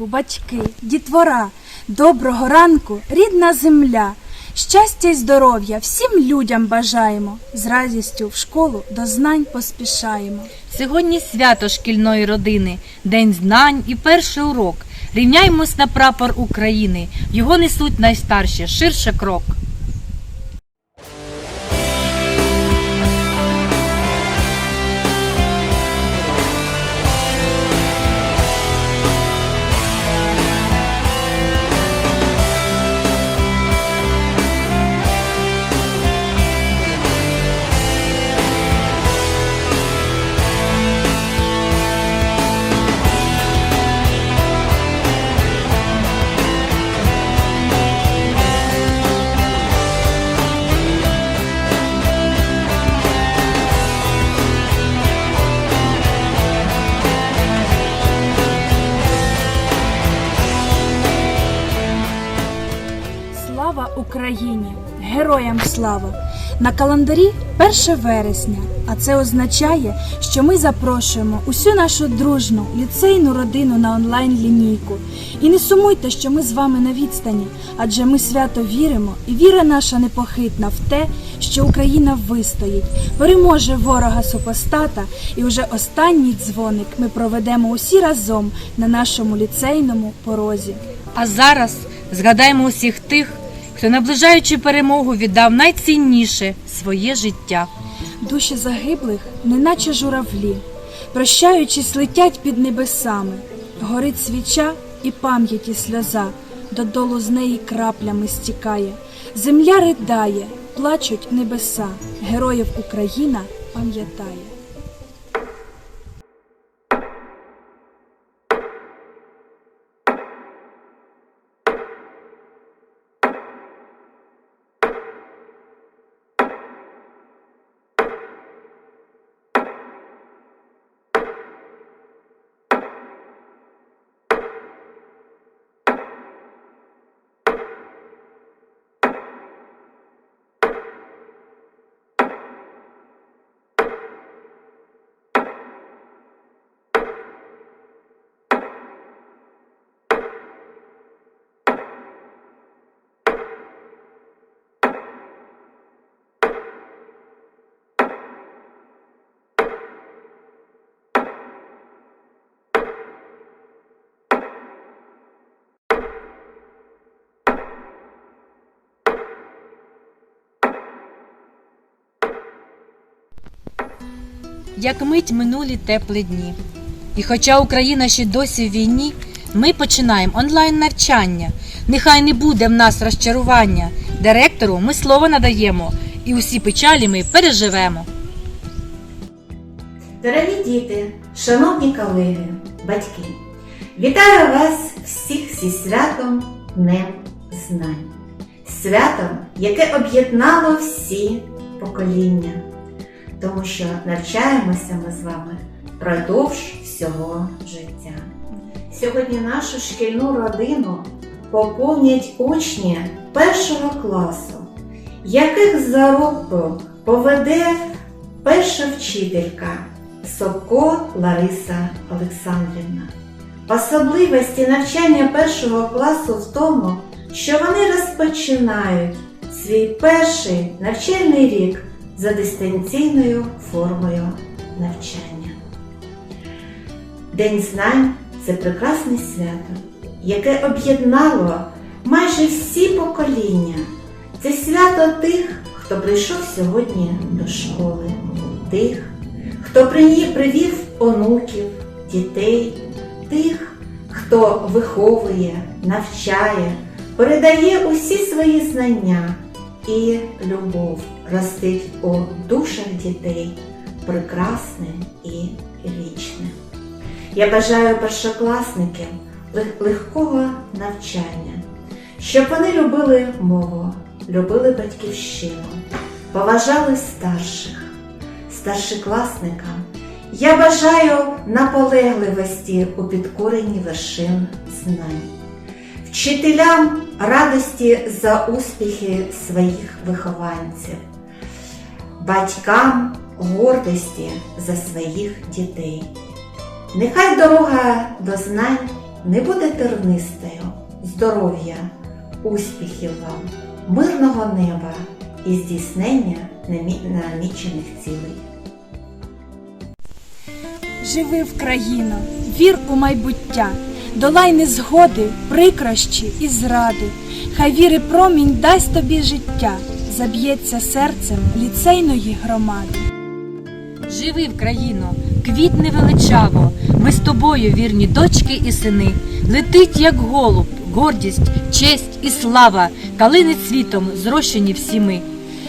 Ранку, батьки, дітвора, доброго ранку, рідна земля. Щастя й здоров'я всім людям бажаємо. З радістю в школу до знань поспішаємо. Сьогодні свято шкільної родини, День знань і перший урок. Рівняємось на прапор України. Його несуть найстарші, ширше крок. Слава! На календарі 1 вересня, а це означає, що ми запрошуємо усю нашу дружну ліцейну родину на онлайн-лінійку. І не сумуйте, що ми з вами на відстані, адже ми свято віримо, і віра наша непохитна в те, що Україна вистоїть, переможе ворога супостата, і вже останній дзвоник ми проведемо усі разом на нашому ліцейному порозі. А зараз згадаємо усіх тих, хто, наближаючи перемогу, віддав найцінніше своє життя. Душі загиблих, неначе журавлі, прощаючись, летять під небесами, горить свіча і пам'яті сльоза, додолу з неї краплями стікає. Земля ридає, плачуть небеса, героїв Україна пам'ятає. Як мить минулі теплі дні. І хоча Україна ще досі в війні, ми починаємо онлайн навчання. Нехай не буде в нас розчарування. Директору ми слово надаємо, і усі печалі ми переживемо. Дорогі діти, шановні колеги, батьки, вітаю вас всіх зі святом Днем Знань. Святом, яке об'єднало всі покоління, тому що навчаємося ми з вами продовж всього життя. Сьогодні нашу шкільну родину поповнять учні першого класу, яких за руку поведе перша вчителька Собко Лариса Олександрівна. Особливості навчання першого класу в тому, що вони розпочинають свій перший навчальний рік за дистанційною формою навчання. День знань це прекрасне свято, яке об'єднало майже всі покоління. Це свято тих, хто прийшов сьогодні до школи, тих, хто привів онуків, дітей, тих, хто виховує, навчає, передає усі свої знання і любов ростить у душах дітей прекрасне і вічне. Я бажаю першокласникам легкого навчання, щоб вони любили мову, любили батьківщину, поважали старших, старшокласникам. Я бажаю наполегливості у підкоренні вершин знань, вчителям радості за успіхи своїх вихованців, батькам гордості за своїх дітей. Нехай дорога до знань не буде тернистою, здоров'я, успіхів вам, мирного неба і здійснення намічених цілей. Живи в країну, вір у майбуття, долай незгоди, прикрощі і зради. Хай віри промінь дасть тобі життя, заб'ється серцем ліцейної громади. Живи в країно, квітне величаво, ми з тобою, вірні дочки і сини. Летить, як голуб, гордість, честь і слава, калини цвітом зрощені всі ми.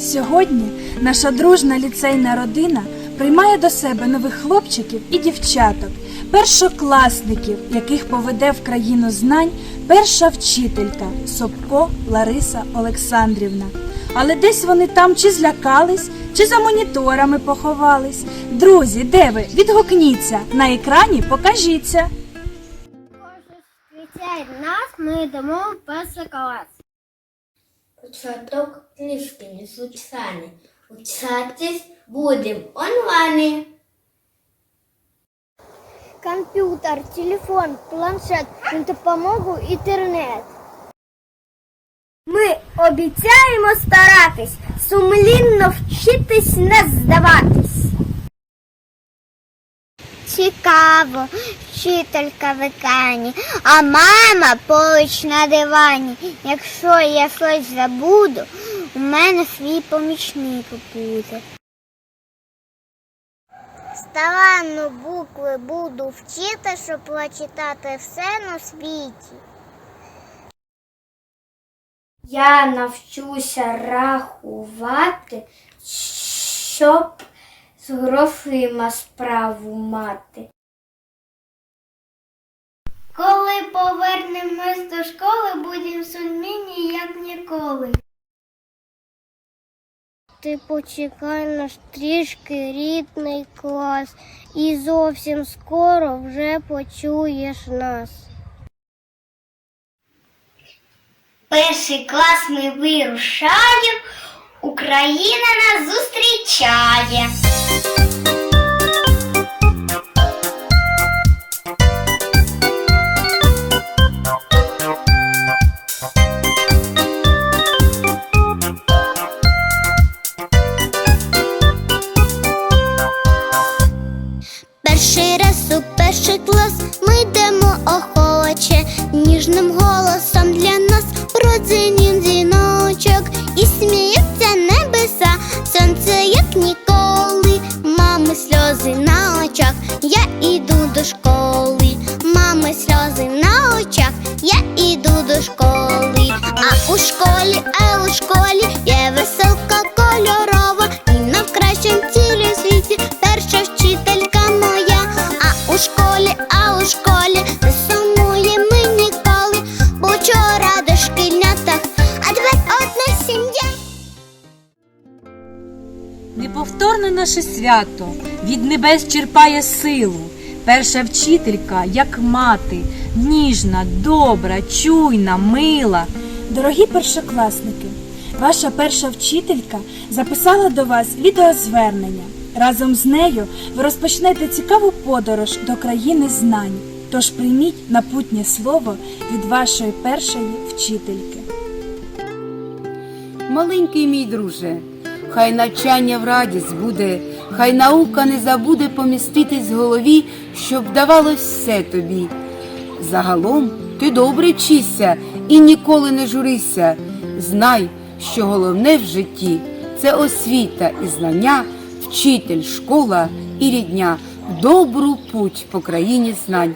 Сьогодні наша дружна ліцейна родина приймає до себе нових хлопчиків і дівчаток, першокласників, яких поведе в країну знань перша вчителька Собко Лариса Олександрівна. Але десь вони там чи злякались, чи за моніторами поховались. Друзі, де ви? Відгукніться на екрані, покажіться. Зустрічай нас, ми йдемо в перший клас. Початок книжки несуть самі. Учатись будемо онлайн. Комп'ютер, телефон, планшет, допомогу інтернет. Ми обіцяємо старатись, сумлінно вчитись не здаватись. Цікаво, вчителька в екрані, а мама поруч на дивані. Якщо я щось забуду, у мене свій помічник буде. Старанно букви буду вчити, щоб прочитати все на світі. Я навчуся рахувати, щоб з грошима справу мати. Коли повернемось до школи, будемо сумні, як ніколи. Ти почекай наш трішки рідний клас, і зовсім скоро вже почуєш нас. Перший клас ми вирушаємо, Україна нас зустрічає. в школі, не сумуємо ми ніколи, бо вчора до шкільнятах, а тепер одна сім'я. Неповторне наше свято від небес черпає силу. Перша вчителька, як мати, ніжна, добра, чуйна, мила. Дорогі першокласники, ваша перша вчителька записала до вас відеозвернення. Разом з нею ви розпочнете цікаву подорож до країни знань. Тож прийміть напутнє слово від вашої першої вчительки. Маленький мій друже, хай навчання в радість буде, хай наука не забуде поміститись в голові, щоб давалось все тобі. Загалом ти добре вчися і ніколи не журися. Знай, що головне в житті це освіта і знання, вчитель, школа і рідня, добру путь по країні знань.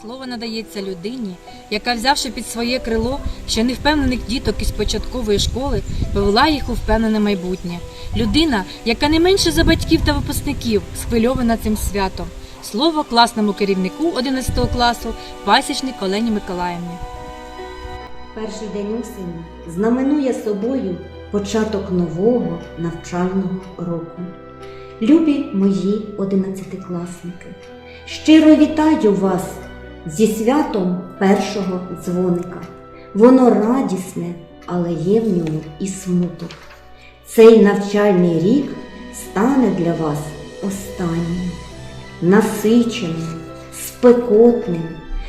Слово надається людині, яка, взявши під своє крило ще невпевнених діток із початкової школи, повела їх у впевнене майбутнє. Людина, яка не менше за батьків та випускників, схвильована цим святом. Слово класному керівнику 11 класу пасічник Олені Миколаївні. Перший день осені знаменує собою початок нового навчального року. Любі мої одинадцятикласники, щиро вітаю вас зі святом першого дзвоника. Воно радісне, але є в ньому і смуток. Цей навчальний рік стане для вас останнім, насиченим, спекотним,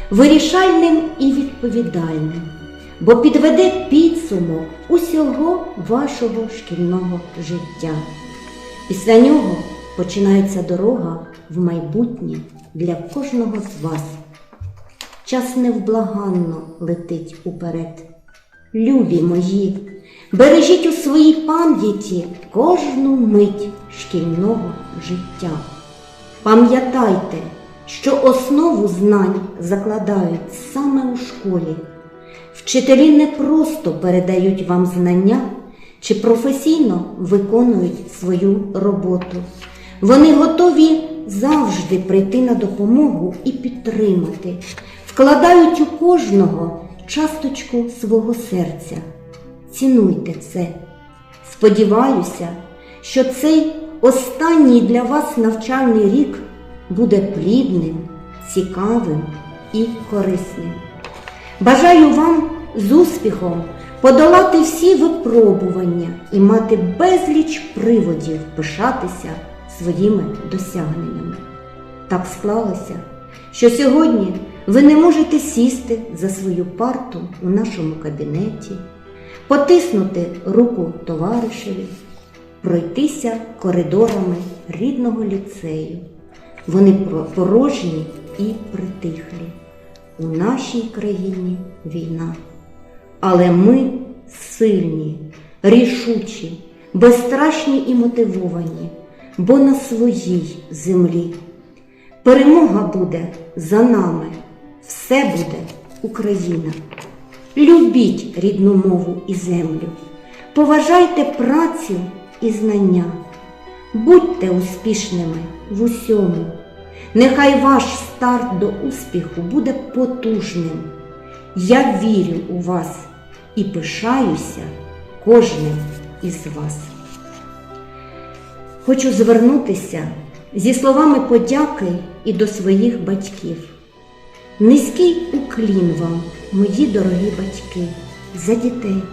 вирішальним і відповідальним бо підведе підсумок усього вашого шкільного життя. Після нього починається дорога в майбутнє для кожного з вас. Час невблаганно летить уперед. Любі мої, бережіть у своїй пам'яті кожну мить шкільного життя. Пам'ятайте, що основу знань закладають саме у школі. Вчителі не просто передають вам знання чи професійно виконують свою роботу. Вони готові завжди прийти на допомогу і підтримати, вкладають у кожного часточку свого серця. Цінуйте це. Сподіваюся, що цей останній для вас навчальний рік буде плідним, цікавим і корисним. Бажаю вам з успіхом подолати всі випробування і мати безліч приводів пишатися своїми досягненнями. Так склалося, що сьогодні ви не можете сісти за свою парту у нашому кабінеті, потиснути руку товаришеві, пройтися коридорами рідного ліцею. Вони порожні і притихлі. У нашій країні війна. Але ми сильні, рішучі, безстрашні і мотивовані, бо на своїй землі. Перемога буде за нами, все буде Україна. Любіть рідну мову і землю, поважайте працю і знання, будьте успішними в усьому. Нехай ваш старт до успіху буде потужним. Я вірю у вас і пишаюся кожним із вас. Хочу звернутися зі словами подяки і до своїх батьків. Низький уклін вам, мої дорогі батьки, за дітей,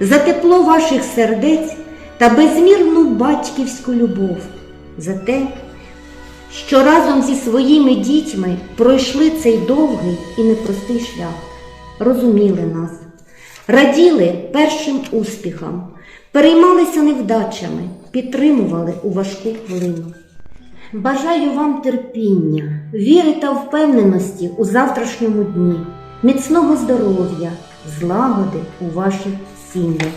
за тепло ваших сердець та безмірну батьківську любов, за те, що разом зі своїми дітьми пройшли цей довгий і непростий шлях, розуміли нас, раділи першим успіхам, переймалися невдачами, підтримували у важку хвилину. Бажаю вам терпіння, віри та впевненості у завтрашньому дні, міцного здоров'я, злагоди у ваших сім'ях.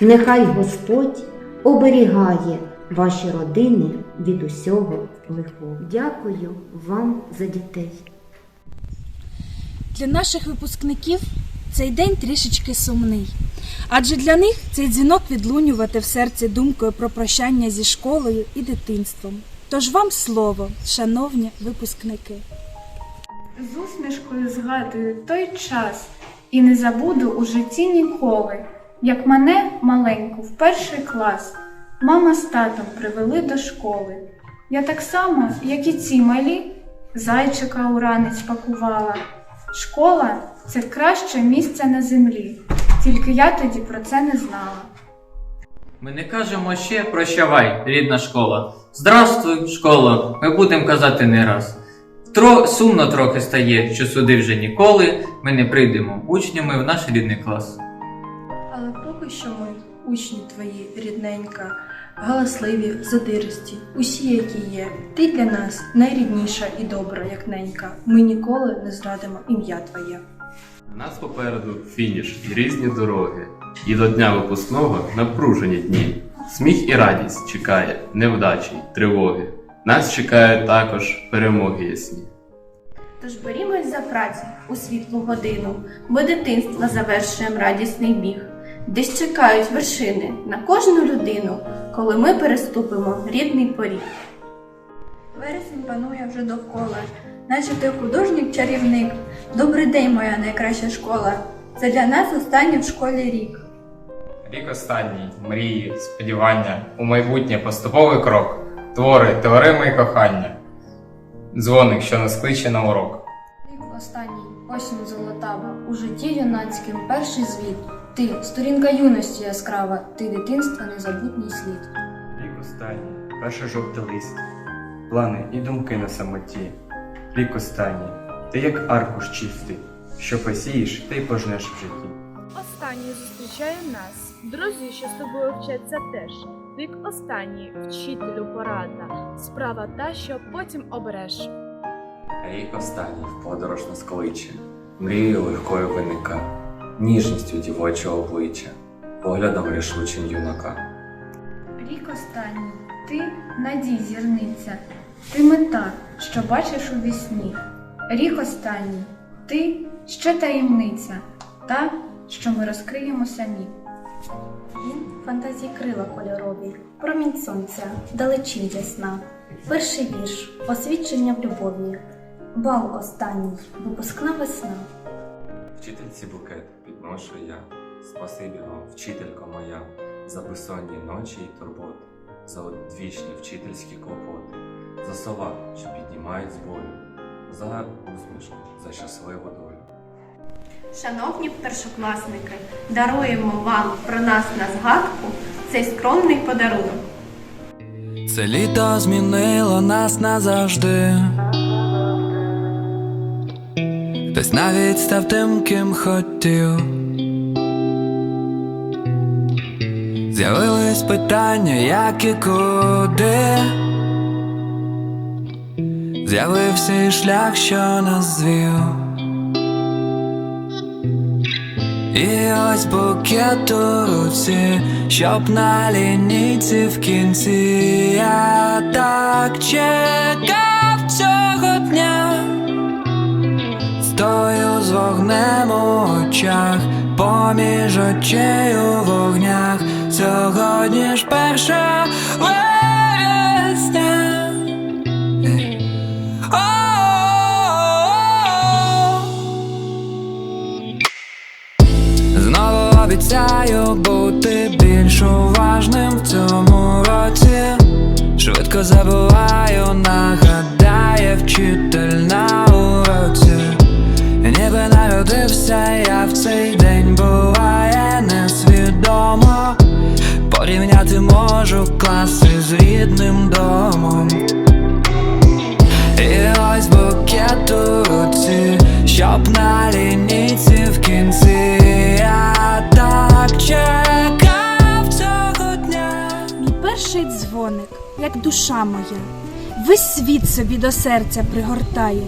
Нехай Господь оберігає ваші родини від усього лихого. Дякую вам за дітей. Для наших випускників цей день трішечки сумний. Адже для них цей дзвінок відлунювати в серці думкою про прощання зі школою і дитинством. Тож вам слово, шановні випускники. З усмішкою згадую той час і не забуду у житті ніколи, як мене маленьку в перший клас Мама з татом привели до школи. Я так само, як і ці малі, зайчика у ранець пакувала. Школа це краще місце на землі. Тільки я тоді про це не знала. Ми не кажемо ще прощавай, рідна школа. Здравствуй, школа, ми будемо казати не раз. Тро сумно трохи стає, що сюди вже ніколи ми не прийдемо учнями в наш рідний клас. Але поки що ми, учні твої, рідненька, галасливі, задиристі, усі, які є. Ти для нас найрідніша і добра, як ненька. Ми ніколи не зрадимо ім'я твоє. У нас попереду фініш і різні дороги. І до дня випускного напружені дні. Сміх і радість чекає, невдачі, й тривоги. Нас чекають також перемоги ясні. Тож берімось за працю у світлу годину, бо дитинства завершуєм радісний біг. Десь чекають вершини на кожну людину, коли ми переступимо рідний поріг. Вересень панує вже довкола, наче ти художник-чарівник. Добрий день, моя найкраща школа. Це для нас останній в школі рік. Рік останній, мрії, сподівання, у майбутнє поступовий крок, твори, теореми і кохання, дзвоник, що нас кличе на урок. Рік останній, осінь золотава, у житті юнацьким перший звіт. Ти сторінка юності яскрава, ти дитинства незабутній слід. Рік останній, перший жовтий лист, плани і думки на самоті. Рік останній, ти як аркуш чистий, що посієш, ти й пожнеш в житті. Останній зустрічає нас, друзі, що з тобою вчаться теж. Рік останній, вчителю порада, справа та, що потім обереш. Рік останній в подорож нас кличе, мрією легкою виника, ніжністю дівочого обличчя, поглядом рішучим юнака. Рік останній, ти надій зірниця, ти мета, що бачиш у вісні. Рік останній, ти ще таємниця, та, що ми розкриємо самі. Він фантазії крила кольорові, промінь сонця, далечінь ясна. Перший вірш, освідчення в любові. Бал останній, випускна весна. Вчительці букет підношу я, спасибі вам, вчителько моя, за безсонні ночі й турботи, за одвічні вчительські клопоти, за слова, що піднімають з болю, за усмішку, за щасливу долю. Шановні першокласники, даруємо вам про нас на згадку цей скромний подарунок. Це літо змінило нас назавжди. Хтось навіть став тим, ким хотів. З'явились питання, як і куди. З'явився і шлях, що нас звів. І ось букет у руці, щоб на лінійці в кінці я так чекав цього вогнем у очах, поміж очей у вогнях, сьогодні ж перша вересня. О-о-о. Знову обіцяю бути більш уважним в цьому році. Швидко забуваю, нагадає вчитель народився я в цей день буває несвідомо. Порівняти можу класи з рідним домом. І ось букет у руці, щоб на лінійці в кінці я так чекав цього дня. Мій перший дзвоник, як душа моя, весь світ собі до серця пригортає,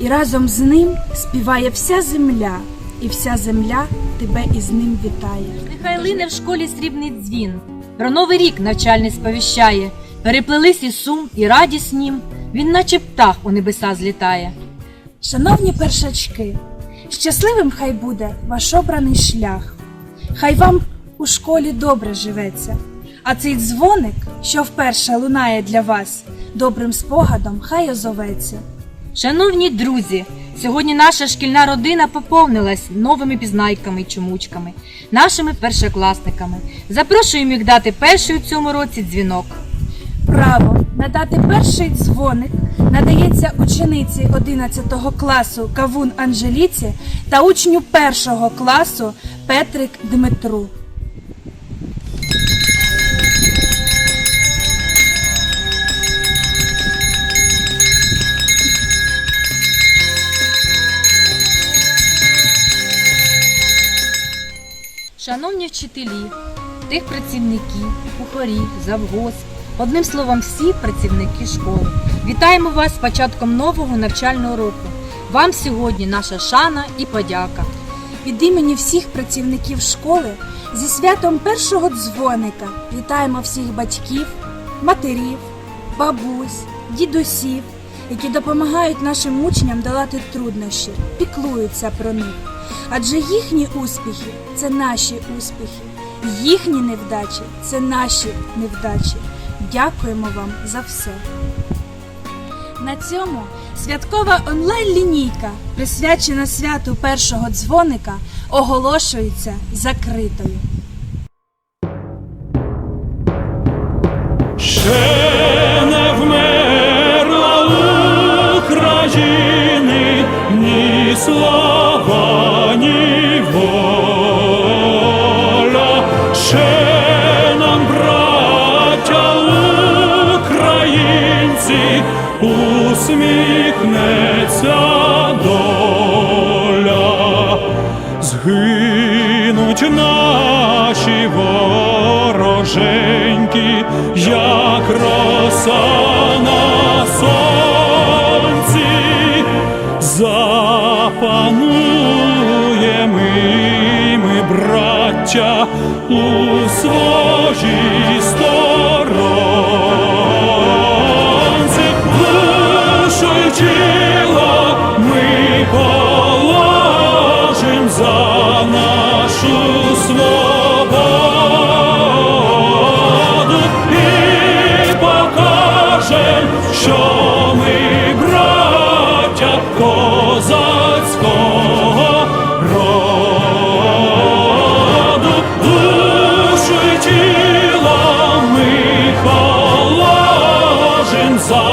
і разом з ним співає вся земля, і вся земля тебе із ним вітає. Нехай лине в школі срібний дзвін, про новий рік навчальний сповіщає, переплелись і сум, і радість нім, він наче птах у небеса злітає. Шановні першачки, щасливим хай буде ваш обраний шлях. Хай вам у школі добре живеться, а цей дзвоник, що вперше лунає для вас, добрим спогадом хай озоветься. Шановні друзі, сьогодні наша шкільна родина поповнилась новими пізнайками і чумучками, нашими першокласниками. Запрошуємо їх дати перший у цьому році дзвінок. Право надати перший дзвоник надається учениці 11 класу Кавун Анжеліці та учню першого класу Петрик Дмитру. Вчителі, тих працівників, кухарів, завгосп, одним словом, всі працівники школи. Вітаємо вас з початком нового навчального року. Вам сьогодні наша шана і подяка. Від імені всіх працівників школи зі святом першого дзвоника вітаємо всіх батьків, матерів, бабусь, дідусів, які допомагають нашим учням долати труднощі, піклуються про них. Адже їхні успіхи це наші успіхи, їхні невдачі це наші невдачі. Дякуємо вам за все. На цьому святкова онлайн-лінійка, присвячена святу першого дзвоника, оголошується закритою. Усміхнеться доля. Згинуть наші вороженьки, як роса на сонці, запануємо і ми, браття, у своїй покажем, що ми браття козацького роду, душу тіло ми положим за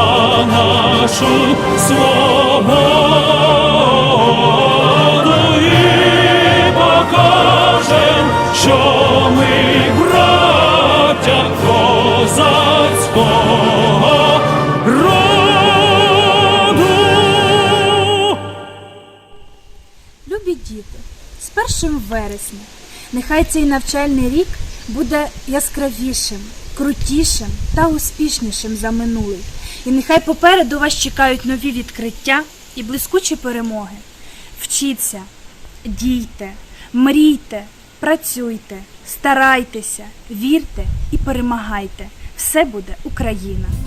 нашу свободу вересня нехай цей навчальний рік буде яскравішим, крутішим та успішнішим за минулий. І нехай попереду вас чекають нові відкриття і блискучі перемоги. Вчіться, дійте, мрійте, працюйте, старайтеся, вірте і перемагайте. Все буде Україна!